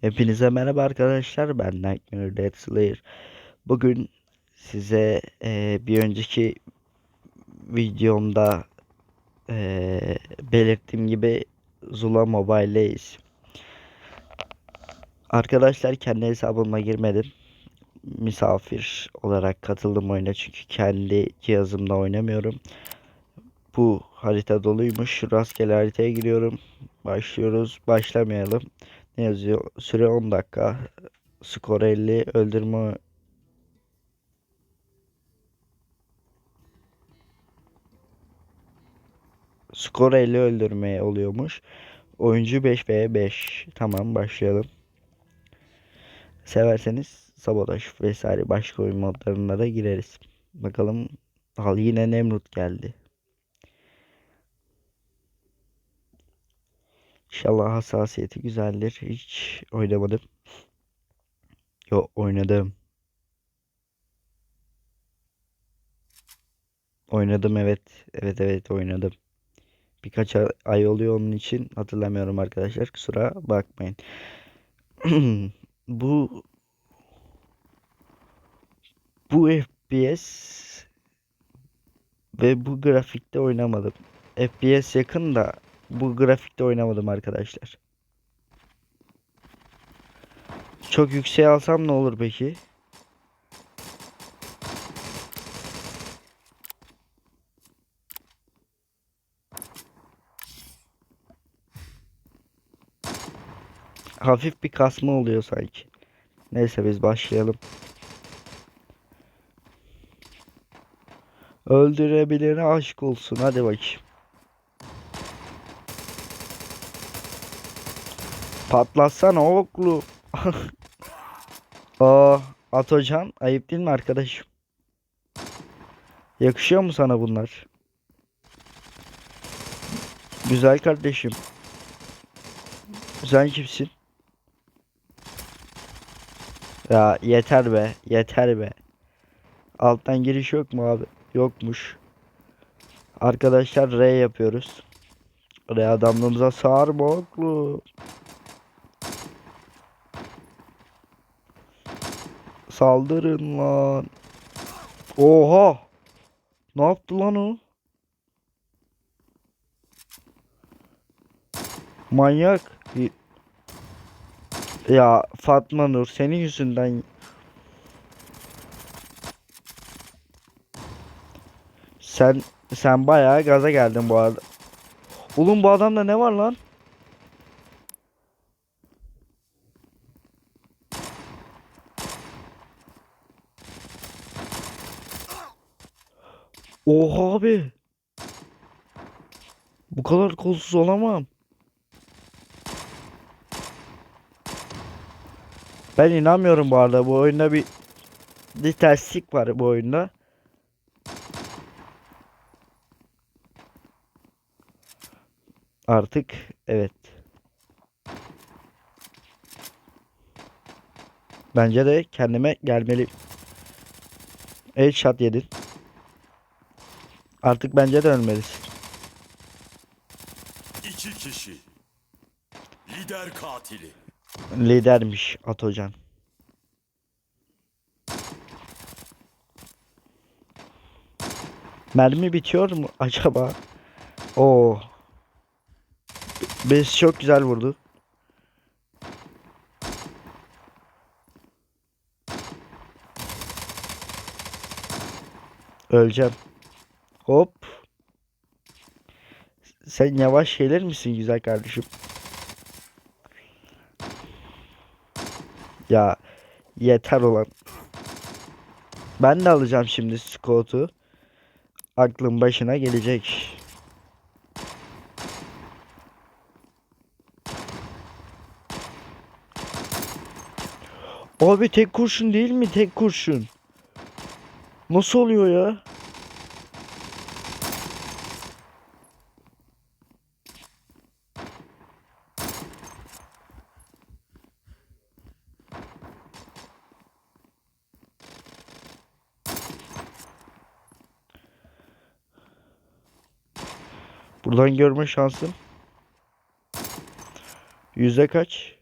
Hepinize merhaba arkadaşlar. Ben Nightmare Dead Slayer. Bugün size eee, bir önceki videomda eee, belirttiğim gibi Zula Mobile'deyiz. Arkadaşlar kendi hesabıma girmedim. Misafir olarak katıldım oyuna çünkü kendi cihazımda oynamıyorum. Bu harita doluymuş. Rastgele haritaya giriyorum. Başlıyoruz. Başlamayalım. Ne yazıyor? Süre 10 dakika. Skor 50. Öldürme Skor 50 öldürmeye oluyormuş. Oyuncu 5 v 5. Tamam başlayalım. Severseniz sabotaj vesaire başka oyun modlarına da gireriz. Bakalım. Al yine Nemrut geldi. İnşallah hassasiyeti güzeldir. Hiç oynamadım. Yo oynadım. Oynadım evet. Evet evet oynadım. Birkaç ay oluyor onun için hatırlamıyorum arkadaşlar. Kusura bakmayın. Bu bu FPS ve bu grafikte oynamadım. FPS yakın da bu grafikte oynamadım arkadaşlar. Çok yükseğe alsam ne olur peki? Hafif bir kasma oluyor sanki. Neyse biz başlayalım. Öldürebilene aşk olsun. Hadi bakayım. Patlatsana oklu. Aa, Atocan ayıp değil mi arkadaşım? Yakışıyor mu sana bunlar? Güzel kardeşim. Sen kimsin? Ya yeter be, yeter be. Alttan giriş yok mu abi? Yokmuş. Arkadaşlar R yapıyoruz. R adamlığımıza sarma oklu. Saldırın lan. Oha! Ne yaptı lan o? Manyak. Ya Fatma Nur senin yüzünden sen sen bayağı gaza geldin bu arada. Oğlum bu adamda ne var lan? Oha abi. Bu kadar kolsuz olamam. Ben inanmıyorum bu arada bu oyunda bir bir terslik var bu oyunda. Artık evet. Bence de kendime gelmeli. Headshot yedin. Artık bence de ölmelisin. İki kişi. Lider katili. Lidermiş Atocan. Mermi bitiyor mu acaba? Oo. Biz çok güzel vurdu. Öleceğim. Hop. Sen yavaş gelir misin güzel kardeşim? Ya yeter olan. Ben de alacağım şimdi Scott'u. Aklın başına gelecek. Abi tek kurşun değil mi? Tek kurşun. Nasıl oluyor ya? Buradan görme şansım. Yüze kaç?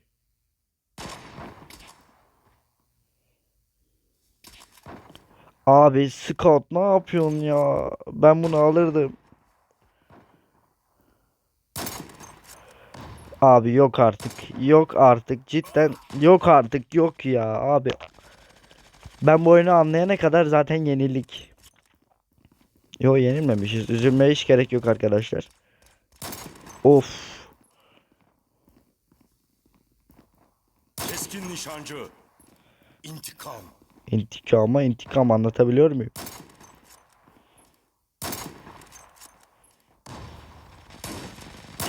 Abi scout ne yapıyorsun ya? Ben bunu alırdım. Abi yok artık. Yok artık cidden. Yok artık yok ya abi. Ben bu oyunu anlayana kadar zaten yenilik. Yo yenilmemişiz. Üzülmeye hiç gerek yok arkadaşlar. Of. Keskin nişancı. İntikam. İntikama intikam anlatabiliyor muyum?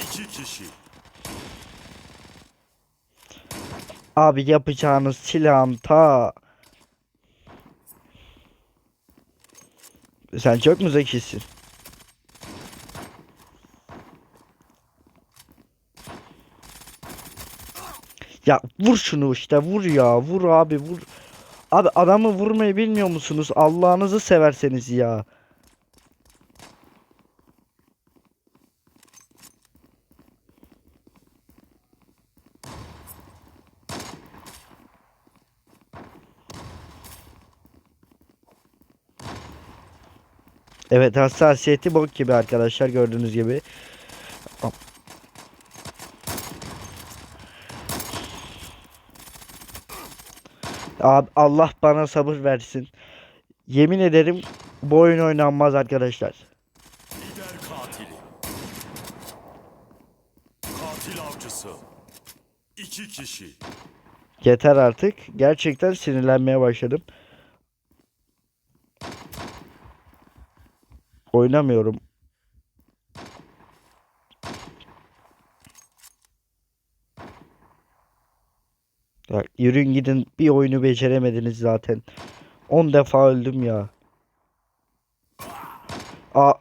İki kişi. Abi yapacağınız silahım ta. Sen çok mu zekisin? Ya vur şunu işte vur ya vur abi vur. Abi adamı vurmayı bilmiyor musunuz? Allah'ınızı severseniz ya. Evet hassasiyeti bok gibi arkadaşlar gördüğünüz gibi. Abi Allah bana sabır versin. Yemin ederim bu oyun oynanmaz arkadaşlar. Lider katili. Katil avcısı. İki kişi. Yeter artık. Gerçekten sinirlenmeye başladım. Oynamıyorum. Ya yürüyün gidin bir oyunu beceremediniz zaten. 10 defa öldüm ya. A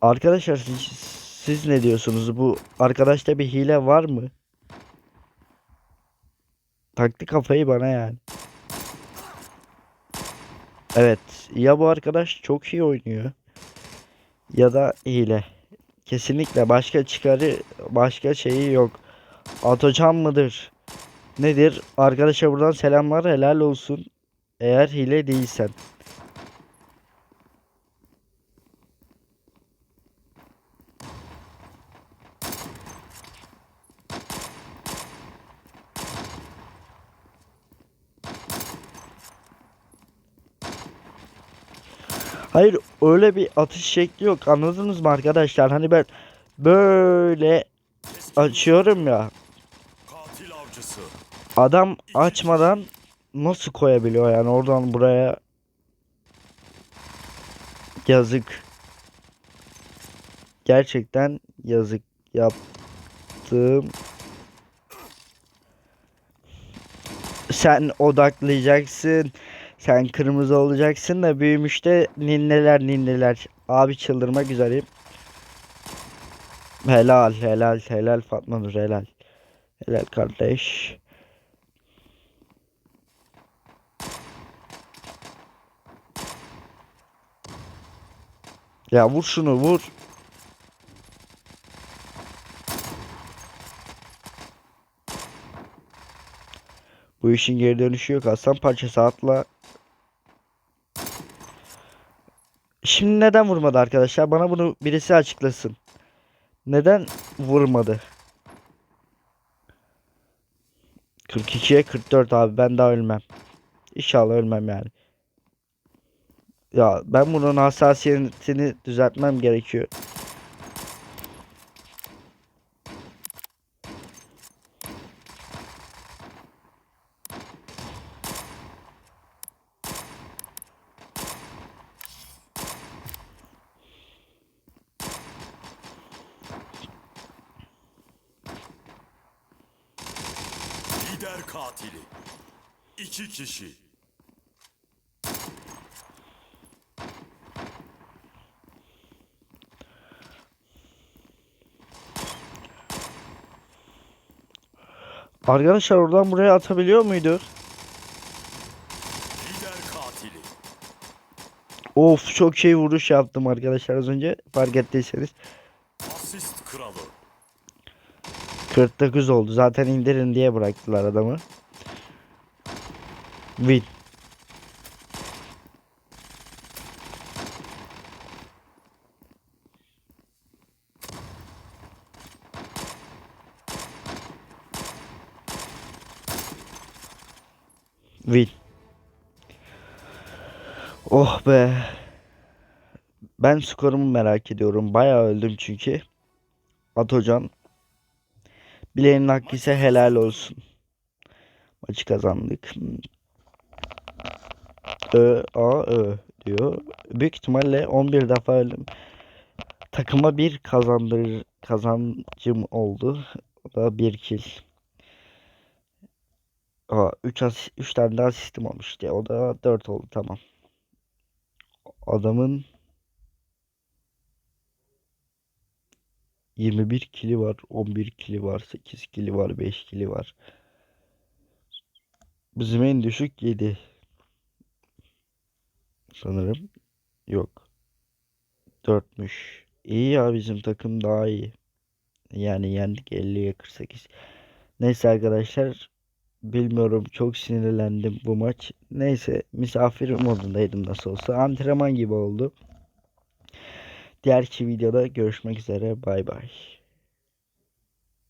Arkadaşlar siz, siz ne diyorsunuz? Bu arkadaşta bir hile var mı? Taktı kafayı bana yani. Evet. Ya bu arkadaş çok iyi oynuyor. Ya da hile. Kesinlikle başka çıkarı başka şeyi yok. Atocan mıdır? Nedir? Arkadaşa buradan selamlar helal olsun. Eğer hile değilsen. Hayır öyle bir atış şekli yok anladınız mı arkadaşlar? Hani ben böyle açıyorum ya. Adam açmadan nasıl koyabiliyor yani oradan buraya yazık. Gerçekten yazık yaptım. Sen odaklayacaksın. Sen kırmızı olacaksın da büyümüşte ninneler ninneler. Abi çıldırmak üzereyim. Helal helal helal Fatma Nur helal. Helal kardeş. Ya vur şunu vur. Bu işin geri dönüşü yok. Aslan parçası atla. Şimdi neden vurmadı arkadaşlar? Bana bunu birisi açıklasın. Neden vurmadı? 42'ye 44 abi ben daha ölmem. İnşallah ölmem yani. Ya ben bunun hassasiyetini düzeltmem gerekiyor. Lider katili. İki kişi. Arkadaşlar oradan buraya atabiliyor muydu? Of çok şey vuruş yaptım arkadaşlar az önce fark ettiyseniz. 49 oldu. Zaten indirin diye bıraktılar adamı. Win. Win. Oh be. Ben skorumu merak ediyorum. Bayağı öldüm çünkü. At hocam. Bileğinin hakkı ise helal olsun. Maçı kazandık. Ö, A, Ö diyor. Büyük ihtimalle 11 defa öldüm. Takıma bir kazandır kazancım oldu. O da bir kill. Aa, 3 as 3 tane daha asistim olmuş işte. O da 4 oldu tamam. Adamın 21 kili var, 11 kili var, 8 kili var, 5 kili var. Bizim en düşük 7. Sanırım. Yok. 4'müş. İyi ya bizim takım daha iyi. Yani yendik 50'ye 48. Neyse arkadaşlar. Bilmiyorum çok sinirlendim bu maç. Neyse misafir modundaydım nasıl olsa. Antrenman gibi oldu. Diğerki videoda görüşmek üzere. Bay bay.